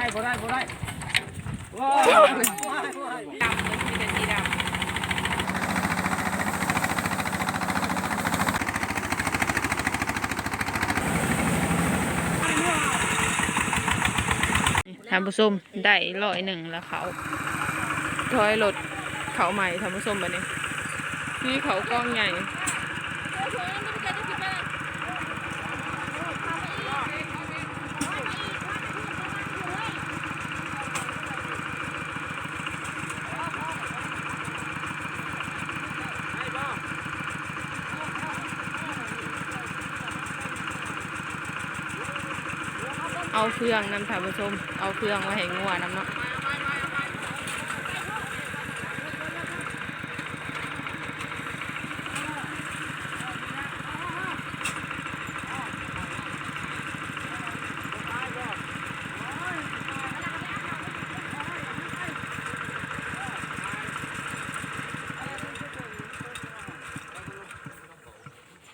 ได้บ่ได้บ่ได้ว้าดำมันมีแต่สีดำท่านผู้ชมได้ร้อยหนึ่งแล้วเขาถอยรถเขาใหม่ท่านผู้ชมบัดนี้นี่เขากล้องใหญ่ เครื่องนำท่านผู้ชมเอาเครื่องมาให้งัวนำเนาะ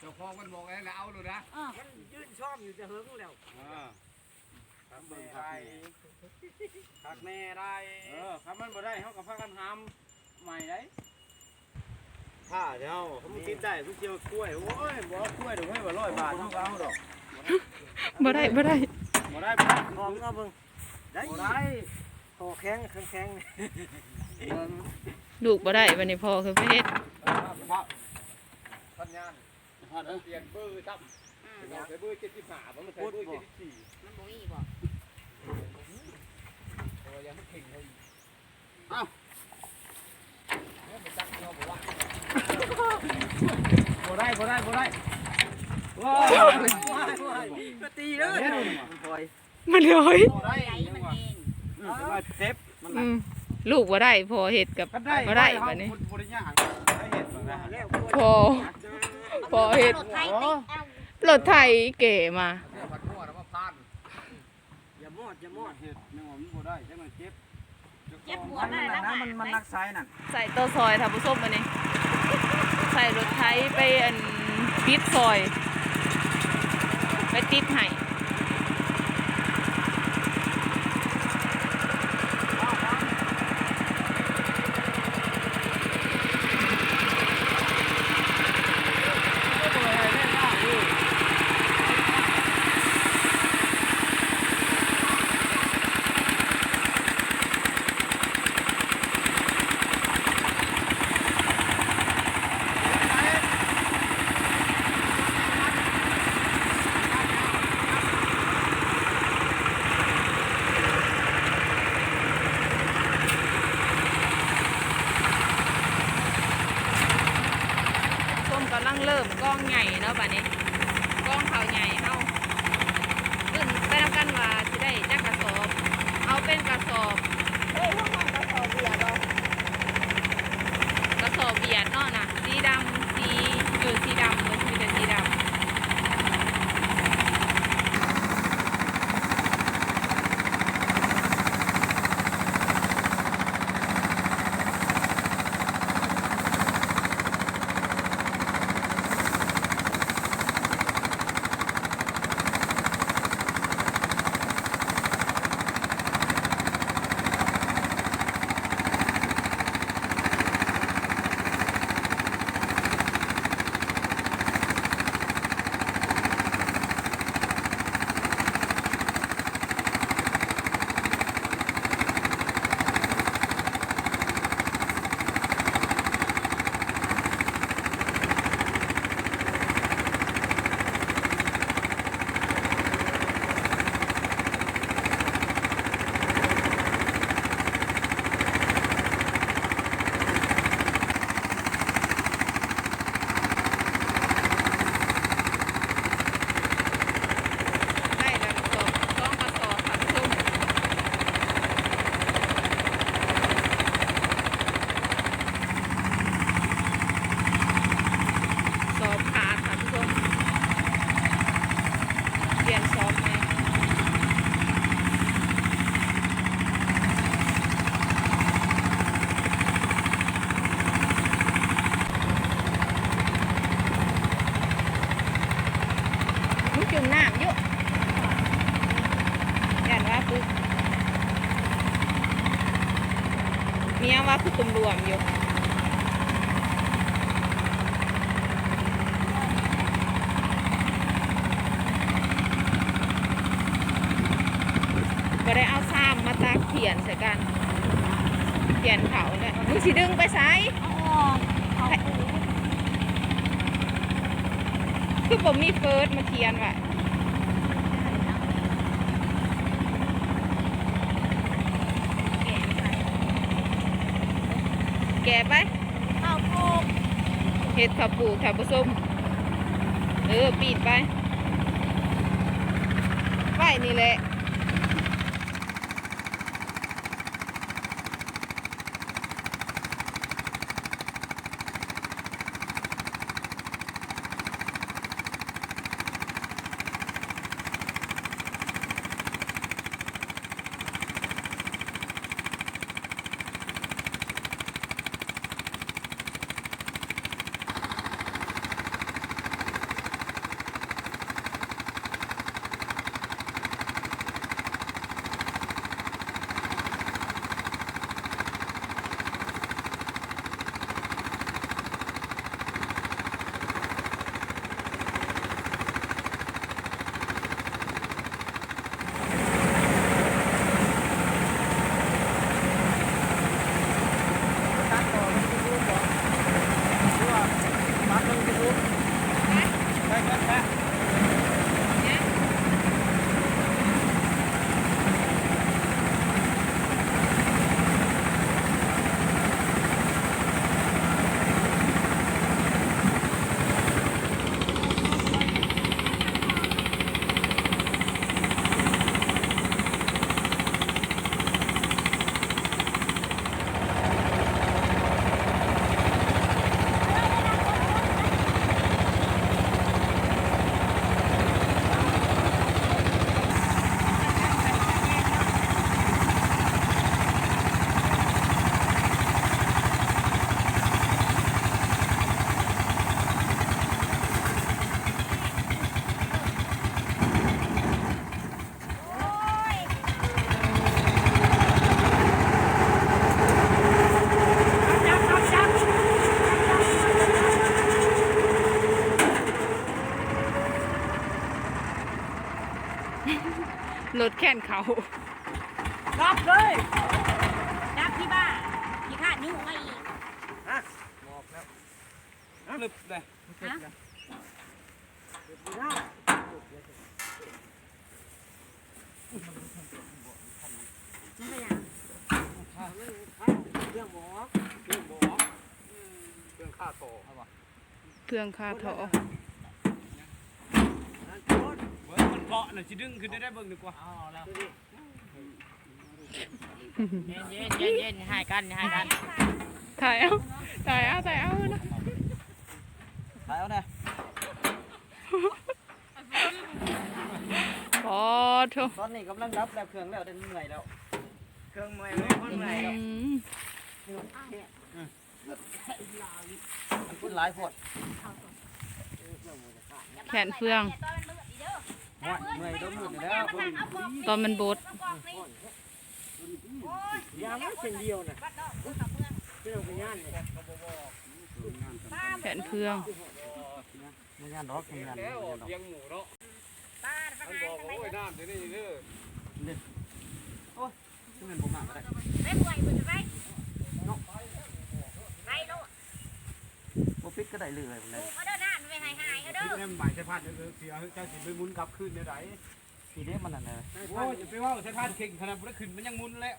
เจ้าของมันบอกไงแล้วเอาเลยนะ มันยืนชอบอยู่จะเฮิงแล้ว อ่าครับเบิ่งค ได้ รับ คักแน่ได้ เออครับมันบ่ได้เฮาก็พากันหามใหม่ได้ ถ้าเดี๋ยวเขา ไม่กินได้ทุกเจียวกล้วยโอ้ยบ่เอากล้วยดอกให้ว่า100บาทเฮาก็เอาดอกบ่ได้บ่ได้บ่ได้บ่ได้พร้อมก็เบิ่งได้บ่ได้คอแข็งแข็งแข็งลูกบ่ได้บัดนี้พอคือไปเฮ็ดครับปัญญาฮอดเปลี่ยนเบอร์ตั้มใช้เบอร์75บ่มันใช้เบอร์74มันบ่มีบ่ โอ้ยยังไม่เข่งเลยบ่ ได้บ่ได้บ่ได้ว้าวก็ตีเลยมันเลยเจ็บมันอืมลูกบ่ได้พอเฮ็ดกับบ่ได้บัดนี้พอพอเฮ็ดโอ้รถไถเก๋มาเนี่ยผัดหัวแล้วมาพานอย่ามอดอย่ามอดเห็ดนึกว่ามันบ่ได้จังมันเจ็บเจ็บหัวได้แล้วมันมันนักไซนั่นใส่ตัวซอยท่านผู้ชมบัดนี้ ใส่รถไถไปอันปิดซอย ไปติดให้ งสิดึงไปไสเอาออกเอาปูคือผมมีเฟิร์สมาเขียนไว้แกะใส่แกะไปเอาปูเห็ดขับปลูกขับผสมเออปีนไปไว้นี่แหละ รถแข่นเขารับเลยรับที่บ้านที่ข้านิ้วไม่อีกบอกแล้วหลึบเลยฮะนั่นก็อย่างเรื่องหมอเรื่องหมอเรื่องค่าต่อครับว่าเพื่องคาทอ เบิ่งมันเกาะน่ะสิดึงขึ้นได้ได้เบิ่งดีกว่าเอาแล้วเย็นเย็นเย็นเย็นหายกันหายกันถ่ายเอาถ่ายเอาถ่ายเอานะถ่ายเอาแน่พอเถอะตอนนี้กำลังรับแล้วเครื่องแล้วได้เหนื่อยแล้ว เครื่องเมื่อยเลยคนเมื่อยแล้วอืมมันพูดหลายพด แขนเฟืองว่าเมื่อยต้องมืดอยู่แล้วคนตอนมันบดยามไม่เช่นเดียวน่ะที่เราไปย่านเนี่ยแขนเฟือง ไม่ย่านดอกไม่ย่านแล้วเลี้ยงหมูเนาะมันบอกว่าโอ้ยน้ำเดี๋ยวนี้เด้อที่มันบ่มากก็ได้ไม่ป่วยไปไปโลดบ่ ปิดก็ได้เลยผมเลยเอาเด้อหน้าไปหายหายเอาเด้อที่นั่นหมายใช้พัดเออเสียเจ้าสิไปหมุนกลับคืนได้ไดทีนี้มันนั่นเลยโอ้ยจะไปว่าใช้พัดเข่งขนาดบ่ได้ขึ้นมันยังหมุนแล้ว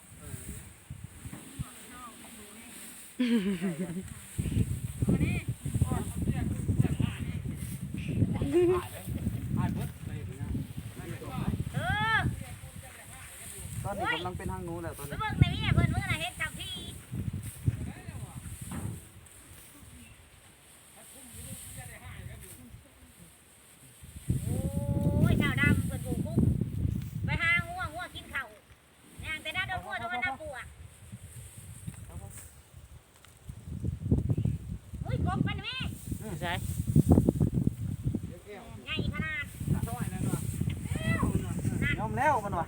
เออตอนนี้กำลังเป็นทางนู้นแล้วตอนไปนี้เบิ่งในนี่เพิ่นเมื่อไหร่เฮ็ด กบมัม่อืใช่ใหขนาดยอมแล้วมันวะ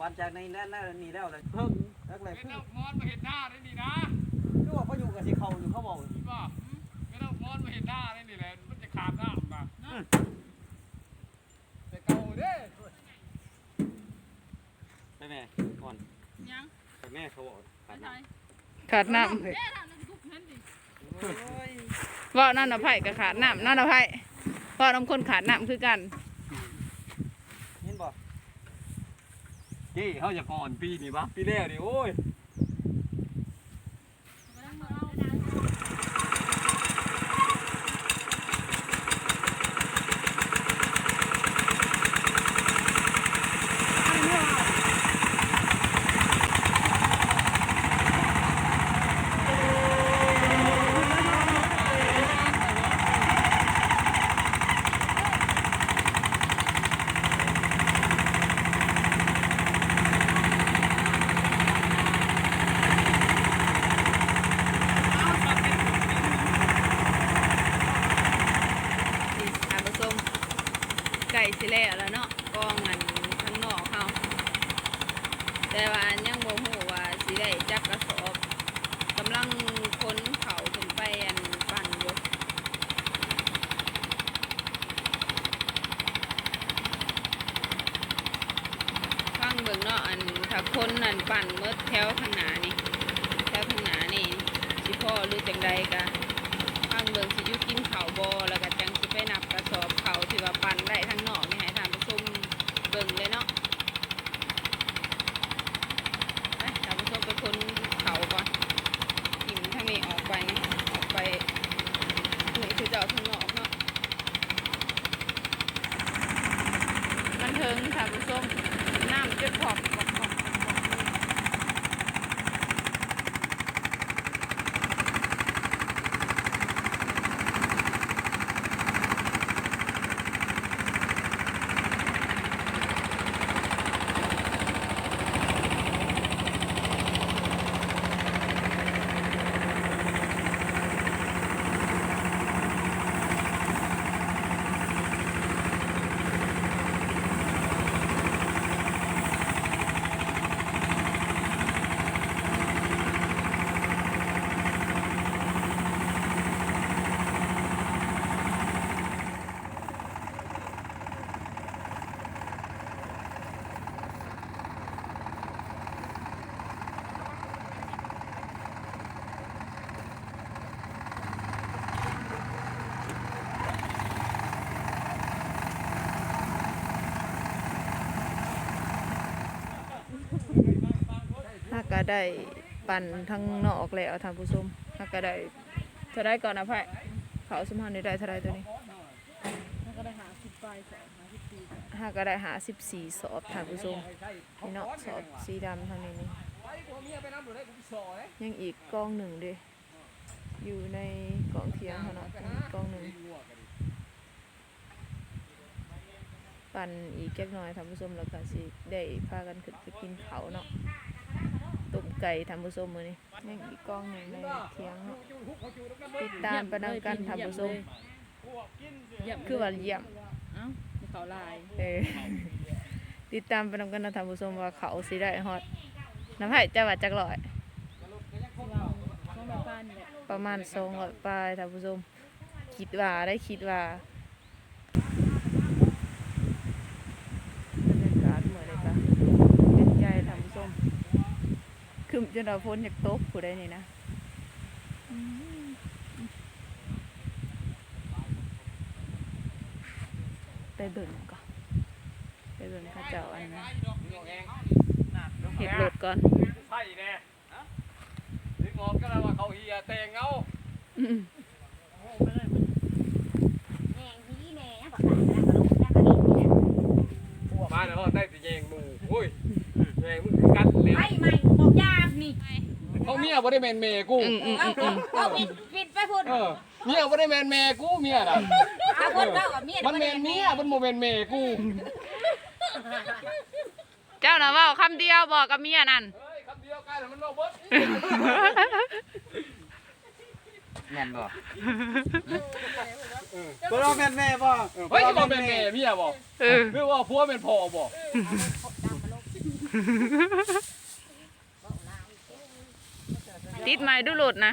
ปันจากในนั่นนั่นนี่แล้วเลยเพิ่มงนักเลยเพิ่งพอนมาเห็นหน้าได้นี่นะรู้ว่าเขาอยู่กับสิเขาอยู่เขาบอกว่าไม่ต้องพอนมาเห็นหน้าได้นี่แหละมันจะขาดหน้าออกมา เขาบอกขาดน้ขาดน้ำำว่านั่นน่ะไผ่ก็ขาดน้ำนั่นน่ะไผ่ว่าน้ำคนขาดน้ำคือกันเห็นบอกนี่เขาจะก่อนปีนี่ปะปีแรกนี่โอ้ย นี่ทานผสมไก่สิแล้วแล้วเนาะกองอันข้างนอกเขาแต่ว่าอันยังบ่ฮู้ว่าสิได้จักกระสอบกำลังคนเขาขึ้นไปอันปั่นอยู่ฟังเบิ่งเนาะอันถ้าคนนั่นปั่นเมื่อแถวข้างหน้านี่แถวข้างหน้านี่สิพ่อหรือจังใดกะทางเบิงสิยุกินเขาวบอแล้วก็จังสิไปนับกระสอบเขาที่ว่าปั่นได้ทางนอกนี่ให้ทานผู้ชมเบิ่งเลยเนาะไปทานผู้ชมไปคนเขาก่อนกินทางนี้ออกไปออกไปนี่คือเจ้าทางนอกเนาะมันเทิงทานผู้ชมน้ำจะขอบขอบขอบขอบขอบ ถ้าก็ ได้ปั่นทั้งนอกแล้วท่านผู้ชมถ้าก็ได้เท่าได้ก่อนนะพ่ายเขาสมพันได้เท่าไรตัวนี้ถ้าก็ได้หาสิบปลายสอบถ้าก็ได้หาสิบสี่สอบท่านผู้ชมนี่เนาะสอบสีดำทางนี้นี่ยังอีกกองหนึ่งเด้อยู่ในกองเทียงเขาเนาะกองหนึ่งปั่นอีกแก๊กน้อยท่านผู้ชมแล้วก็สิได้พากันขึ้นไปกินเขาเนาะ ไก่ท่านผู้ชมมื้อนี้ยังอีกกองหนึ่งในเทียงเนาะติดตามไปนำกันท่านผู้ชมคือว่าเยี่ยมเอ้าเขาลายเออติดตามไปนำกันนะท่านผู้ชมว่าเขาสิได้ฮอดน้ำไผ่จะว่าจักร้อยช่วงมาป้านเนี่ยประมาณสองร้อยปลายท่านผู้ชมคิดว่าได้คิดว่าบรรยากาศเหมือนเลยค่ะเป็นใจท่านผู้ชม คือจนเราพ้นจากโต๊ะผู้ใดนี่นะอืมไปเบิ่งก่อนไปเบิ่งเข้าเจ้าอันเห็ดรถก่อนใช่แน่นึกออกก็แล้วว่าเขาเฮียแต่งเงาอืมแหงที่แม่ยังบอกแล้วก็ลูกแล้วก็นี่เนี่ยมาแล้วได้แต่แยงหมูโอ้ย แยงมึงกัดแล้วไอ้ใหม่บอกยามนี่เขาเมียบ่ได้แมนเมกู อืมอืมเอาอืมเอาปิดปิดไปพูดเออ เมียบ่ได้แมนเมกูเมียน่ะเอาพูดว่าว่าเมียมันแมนเมียมันโมแมนเมกูเจ้าน่ะเว่าคำเดียวบอกกับเมียนั่น เฮ้ยคำเดียวกันมันโลเบิดแม่นบ่บ่รอแม่นแม่บ่เฮ้ยจะบอกแมนเมเมียบอกเออหรือว่าผัวเป็นพ่อบอก ติดไม้ดูโหลดนะ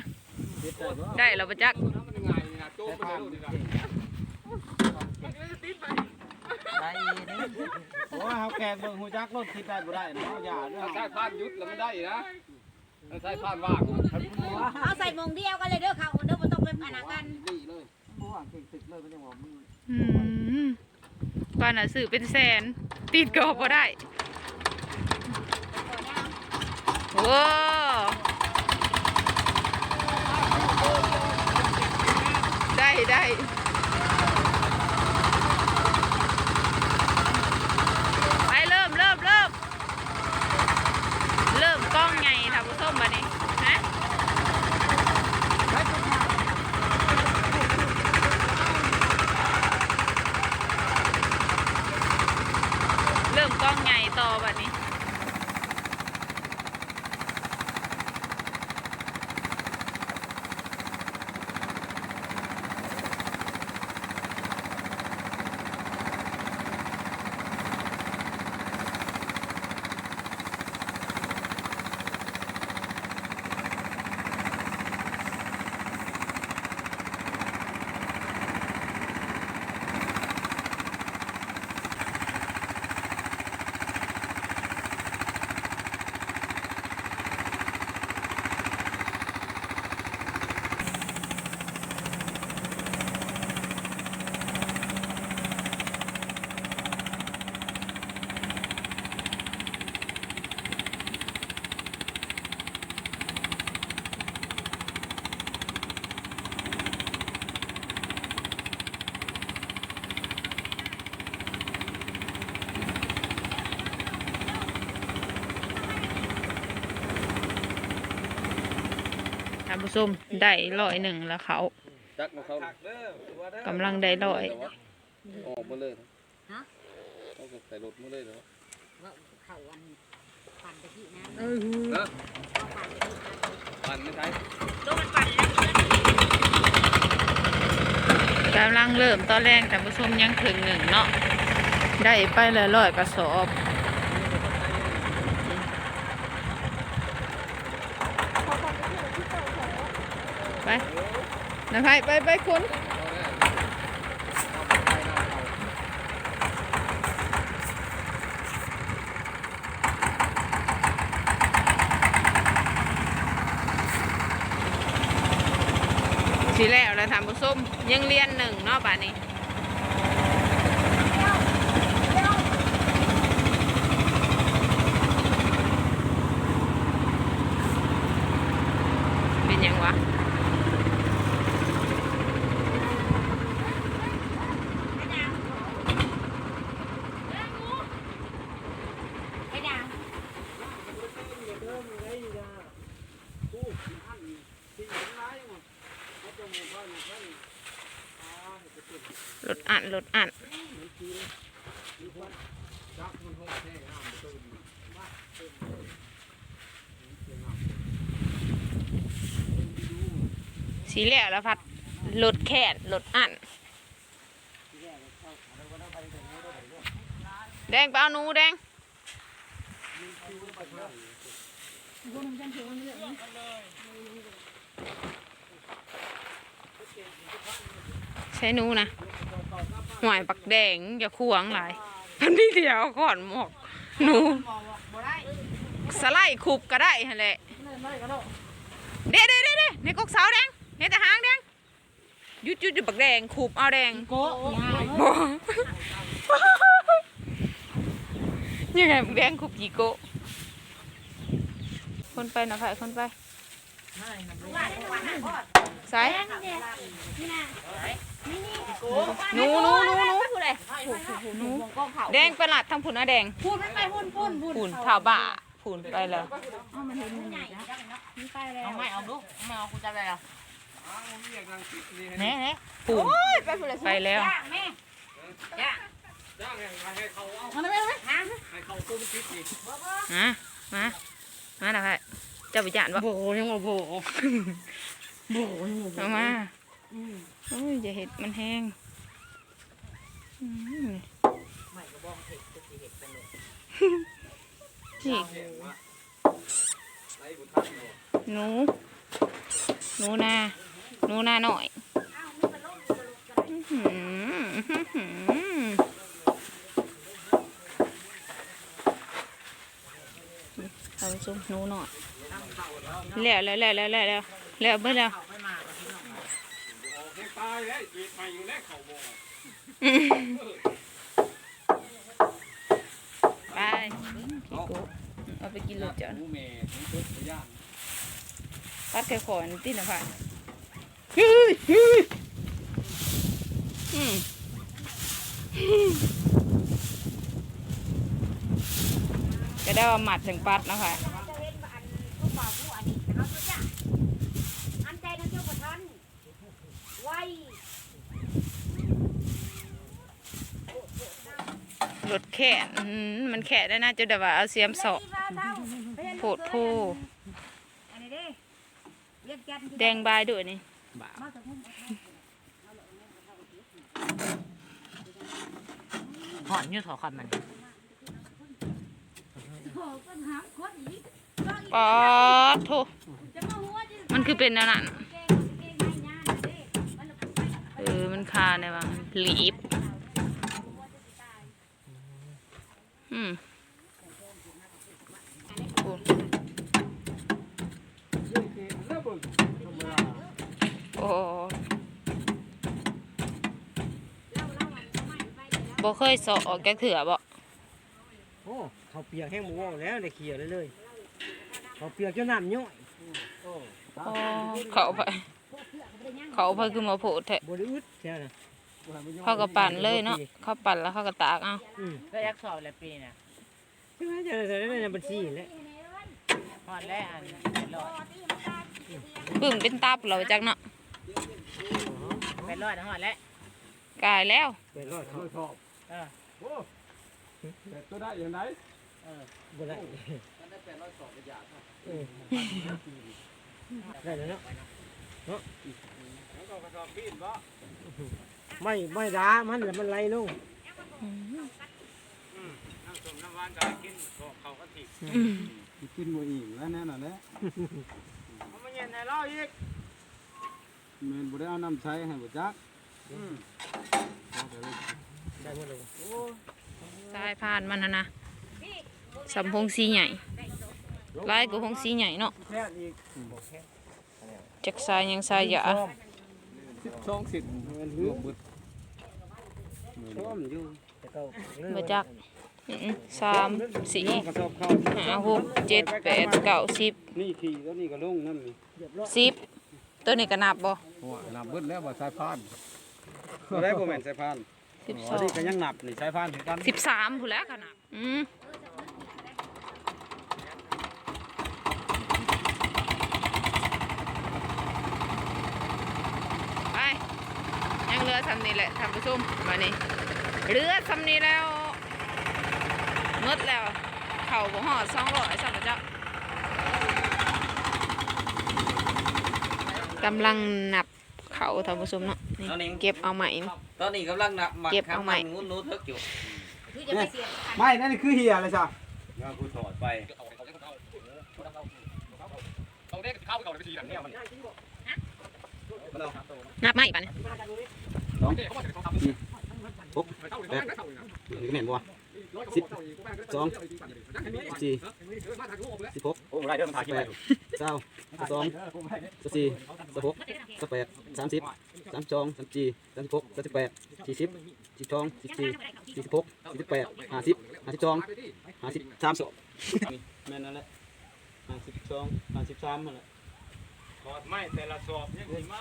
ได้แล้วประจักษ์ไงนี่นะโจ๊กไปเนี่นะได้โอ้เฮาแขกเบิ่งฮู้จักรถคิดได้บ่ได้เนาะอย่าเด้อถ้าใช้พานยุดแล้วมันได้นะถ้าใช้พานว่างเอาใส่มงเดียวกันเลยเด้อเขาเด้อบ่ต้องเป็นพนักงานดีเลยบ่ว่าเก่งตึกเลยมันยังว่มันอืมปานน่ะซื้อเป็นแสนติดก็บ่ได้ ว้าได้ได้ไปเริ่มเริ่มเริ่มเริ่มกล้องไงท่านผู้ชมบัดนี้ฮะเริ่มกล้องไงต่อแบัดนี้ ผู้ชมได้ร้อยหนึ่งแล้วเขาจักมาเขาเด้อตัวเด้อกำลังได้ร้อยออกมาเลยฮะต้องใส่รถมาเลยเนาะว่าเขาอันปั่นตะกี้นะเออนะเอาปั่นตะกี้นะปั่นไม่ใช่โดนมันปั่นแล้วเพื่อนกำลังเริ่มตอนแรกท่านผู้ชมยังถึงหนึ่งเนาะได้ไปเลยร้อยกระสอบ นะไปไปไปคุณสีแล้วแล้วท่านผู้ชมยังเรียนหนึ่งเนาะป่านนี้ยังวะ ไอ้ดาว รถอันรถอันสีเหลืองแล้วพัด รถแค่นรถอันแดงไปเอาหนูแดงใช้หนูนะหวายปักแดงอย่าขวงหลายพันพี่เดียวก่อนหมอกหนูสไลด์ขุบก็ได้หั่นแหละเด้เด้เด้เด้ในกกเสาแดงในแต่หางแดง ยุดหยุดหยุดปักแดงขุบเอาแดงโกะยายบ่ยังไงปักแดงขุบกี่โกะคนไปนะไผ่คนไปใส่หนูหนูหนูหนูผู้ใดหนูแดงประหลาดทางผุนนะแดงพูดไม่ไปพูดพูดพูดผุนผ่าบ่าผุนไปแล้วเอามันเห็นมันใหญ่นี่ไปแล้วเอาไม่เอาลูกไม่เอาคุณจะอะไรอะเรียกนางติดนี่เน่เน่ผุนไปแล้วย่างแม่ย่างจ้างให้เขาเอามันไม่ไม่ให้เขาตัวมันติดนี่มามามานะไผ่เจ้าไปจานบ่โบยังมาโบโบยังมาโบเอามาโอ้ยอย่าเห็ดมันแห้งอืมไม่ก็บ้องเห็ดจะสิเห็ดเป็นเลยนี่ไอ้บุญทันบ่หนูหนูนา หนูนาหน่อยเอาไปซุมหนูหน่อยแล้วแล้วแล้วแล้วแล้วแล้วเบิดแล้วออกให้ตายแล้วเกิดใหม่อยู่แล้วเขาบ่ไปขี้โกเอาไปกินรถจอนหมูแม่ถึงเกิดไปย่างปัดแค่ขอนติดนะพ่ะ ฮ้ยเฮ้ยอืมก็ได้ว่าหมัดถึงปัดนะค่ะจะเห็นว่าอันผู้บ่าวผู้อันนี้เอาตัวอย่างอันใจนั่นเจ้าประทันไว้รถแขนอืมมันแขนได้น่าจะแบบว่าเอาเสียมสอกโผดโพอันนี้เด้เรียกจันแดงบายด้วยนี่ มาจากหุ้มหอนยืดถอคำมันโอ้ปัญหาคนอีกปอดโทจะมาหัวจะมันคือเป็นนั่นน่ะเก่งเก่งไม่ยานเด้มันละไปเออ มันคาเนี่ยว่ะหลีบอืมโอ้ แล้วเบิ่งธรรมดา โอ้ บ่เคยสอออกแกเถื่อบ่โอ้เขาเปียกแห้งหมูเอาแล้วได้เขียวเลยเลยเขาเปียกจนน้ำย่อยอ๋อเขาไปเขาไปคือมาโผดแท้บริอุดแค่นั้นเขาก็ปั่นเลยเนาะเขาปั่นแล้วเขาก็ตากเอาอืมก็ยักษ์สอบแล้วปีน่ะใช่ไหมจะจะได้ในบัญชีแหล้วหอนแล้วอันแปดร้อยปึ้งเป็นตับเราจักเนาะแปดร้อยนะหอนแล้วกายแล้วเป็นรอดเขาเขาชอบ เออ โอ้แต่ตัวได้อย่างไรเออบ่ได้มันได้แปดร้อยสองกระยาครับเออได้แล้วเนาะแล้วก็กระสอบปีนบ่ไม่ไม่ด่ามันแล้วมันไล่ลงน้ำส้มน้ำหวานก็กินก็เขาก็ถิอืมกินบ่อิ่มแล้วแน่นอนแหละเอามาเย็นให้เราอีกแม่นบ่ได้เอาน้ำใช้ให้บ่จักอืมเอา ไปเลยได้หมดเลยสายพานมันนะนะสำพงสีใหญ่ลายกับพงสีใหญ่เนาะแค่อีกจักสายยังสายหยาสิบสองสิบเงินหือบึดชอมอยู่แต่ก็มาจักอืมสามสี่กระสอบข้าวห้าหกเจ็ดแปดเก้าสิบนี่ขี่แล้วนี่ก็ลงนั่นนี่สิบตัวนี้ก็นับบ่โอ้นับเบิดแล้วว่าสายพานบ่ได้บ่แม่นสายพาน สิบสอ๋อองนี่ก็ยังนับนี่สายพานคือกันสิบสามผู้นแหล้วขนาดอืมไปยังเหลือสำนี้แหละทำประชุมมานี่เหลือสำนี้แล้วหมดแล้ว เข่าบ่หอดสองร้อยสามเจ้ากำลังนับเข่าทำประชุมเนาะนี่เก็บเอาใหม่ ตอนนี้กำลังนับหมักเก็บเอาใหม่ งุ้นนู้ทึกอยู่คือจะไปเสียไม่ นั่นนี่คือเหียเลยจ้ะงากูถอดไปเอาเด็กเข้าไปก่อนไปทีหลังเนี่ยมันนับใหม่ปะเนี่ย ปุ๊บแปดนี่แม่นบ่วะ สิบสองสิบสี่สิบหกโอ้ไรเดิมถ่ายคลิปแปไปดเก้าสิบสองสิบสี่สิบหกสิบแปดสามสิบสามสองสามสี่สามสิบหกสามสิบแปดสี่สิบสี่สองสี่สี่สี่สิบหกสี่สิบแปดห้าสิบห้าสิบสองห้าสิบสามสองแม่นนั่นแหละห้าสิบสองห้าสิบสามนั่นแหละถอดไม้แต่ละสอบยังสิมา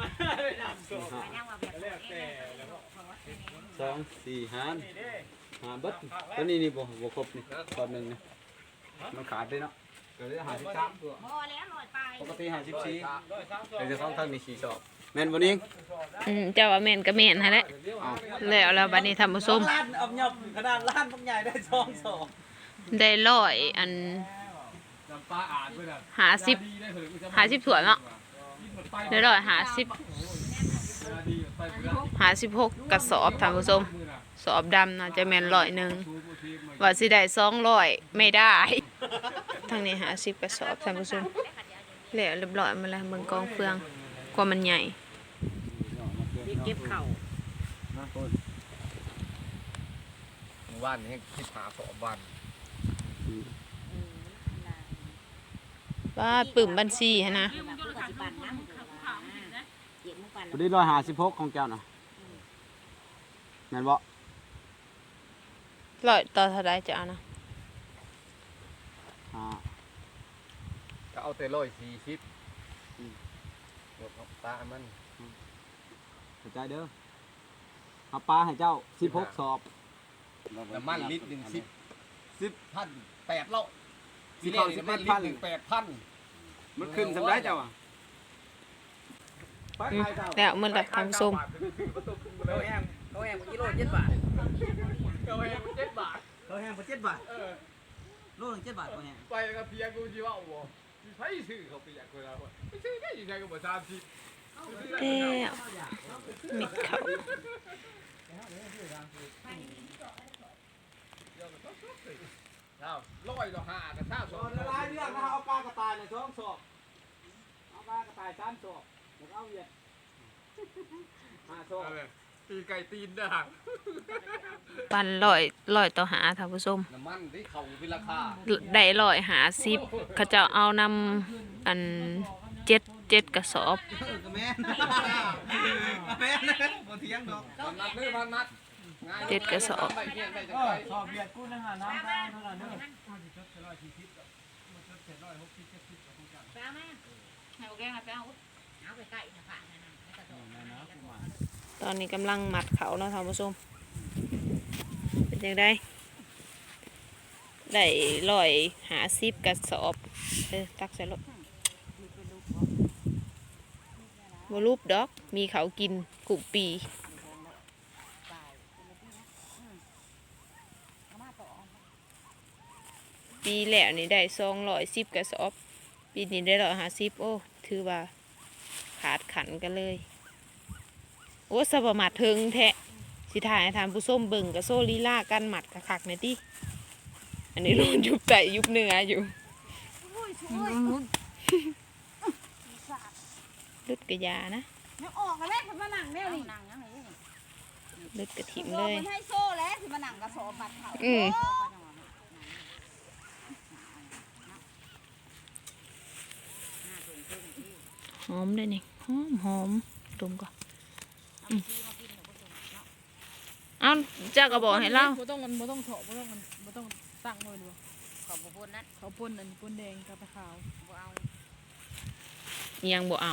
น้ำส้มยังว่าแบบแล้วแต่แล้วก็สองสี่ห้านี่เด้ ห้าเบิดตัวนี้นี่บ่บ่ครบนี่ตอนหนึ่งนี่มันขาดด้วยเนาะก็เลยห้าสิบสามตัวพอแล้วลอยไปปกติห้าสิบสี่ร้อยสามสองแต่จะต้องทั้งมีสี่สอบแม่นบ่นิ่งอืมเจ้าว่าแม่นก็แม่นฮะแหละแล้วแล้วบัดนี้ทำผสมล้านเอาหยับขนาดล้านพวกใหญ่ได้สองสองได้ร้อยอันจำปาอ่านไปแล้วหาสิบหาสิบถั่วเนาะได้ร้อยหาสิบหาสิบหกกระสอบทำผสม สอบดำน่าจะแม่นร้อยหนึ่งว่าสิได้สองร้อยไม่ได้ ทางนี้หาสิบกระสอบท่านผู้ชมแล้วเรียบร้อยมาแล้วเบิ่งกองเฟืองกว่ามันใหญ่เก็บเข่าบ้านให้คิดหาสอบบ้านว่าปึ่มบัญชีหั้นนะตัวนี้ร้อยห้าสิบหกของแก้วนะแม่นบ่ ร้อยต่อเท่าไรจะเอานะอ่าก็เอาแต่ร้อยสี่สิบหมดตามันเข้าใจเด้อเอาปลาให้เจ้าสิบหกสอบน้ำมันลิตรหนึ่งสิบสิบพันแปดร้อยสิเข้าสิบแปดพันหนึ่งแปดพันมันขึ้นสำได้เจ้าอะอืมแล้วมันหลับท่านผู้ชม เขาแห้งเขาแห้งกิโลเจ็ดบาทเขาแห้งเจ็ดบาทเขาแห้งเจ็ดบาทเออโลนึงเจ็ดบาทเขาแห้งไปกับเพียงกูจีว่าโอ้โหใช้ซื้อเขาเปียกเลยแล้วไม่ซื้อได้ยังไงก็บ่สามสิบแล้วมิดเขาเอาร้อยต่อห้ากับห้าสองละลายเรื่องนะเอาปลากระต่ายในสองสอบเอาปลากระต่ายสามสอบแล้วก็เอาเหยียดห้าสอบเอาเลย ตีไก่ตีนได้ปันร้อยร้อยต่อหาท่านผู้ชมน้ำมันที่เขาเป็นราคาได้ร้อยหาสิบเขาจะเอานำอันเจ็ดเจ็ดกระสอบก็แม่นแม่นบ่เถียงดอกพันนัดหรือพันนัดเจ็ดกระสอบไปเพียงไปจังก็ไปสอบเบียดกูนะฮะน้ำตาเท่านั้นเด้อไปเอาไหมให้โอเคมาไปเอาเอาไปใกล้นะผ่านนะนะแล้วก็โดด ตอนนี้กำลังหมัดเขาเนาะท่านผู้ชมเป็นยังไงได้ร้อยหาสิบกระสอบเออตักใส่รถบรูปดอกมีเขากินกุ่ปีปีแล้วนี่ได้สองร้อยสิบกระสอบ ปีนี้ได้ร้อยหาสิบโอ้ ถือว่าขาดขันกันเลย โอ้สบมัดถึงแทะสิถ่ายให้ทานผู้ส้มเบิ่งกับโซลีลากันหมัดคักๆในอยติอันนี้รุนยุบไตยุบเนื้ออยู่ลุดกระยานะยังออกกันแล้วมาหนังแนวเอานี่นั่งยังไงลุดกระถิ่มโซ่เลยมันให้โซ่แล้วที่มาหนังกระสอบบัตรเขาอืมหอมเลยนี่หอมหอมดมก่อนอืม เอาเจ้าก็บอกให้เล่าบ่ต้องมันบ่ต้องเถาะบ่ต้องมันบ่ต้องตั้งมือดูขอบคุณนะเขาป่นอันป่นแดงกับขาวบ่เอายังบ่เอา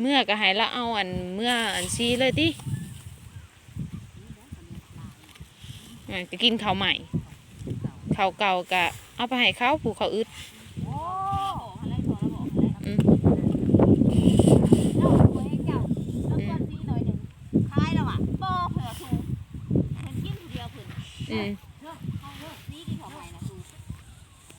เมื่อก็ให้ละเอาอันเมื่ออันซีเลยติอะก็กินข้าวใหม่ข้าวเก่าก็เอาไปให้เขาผูเขาอึดเ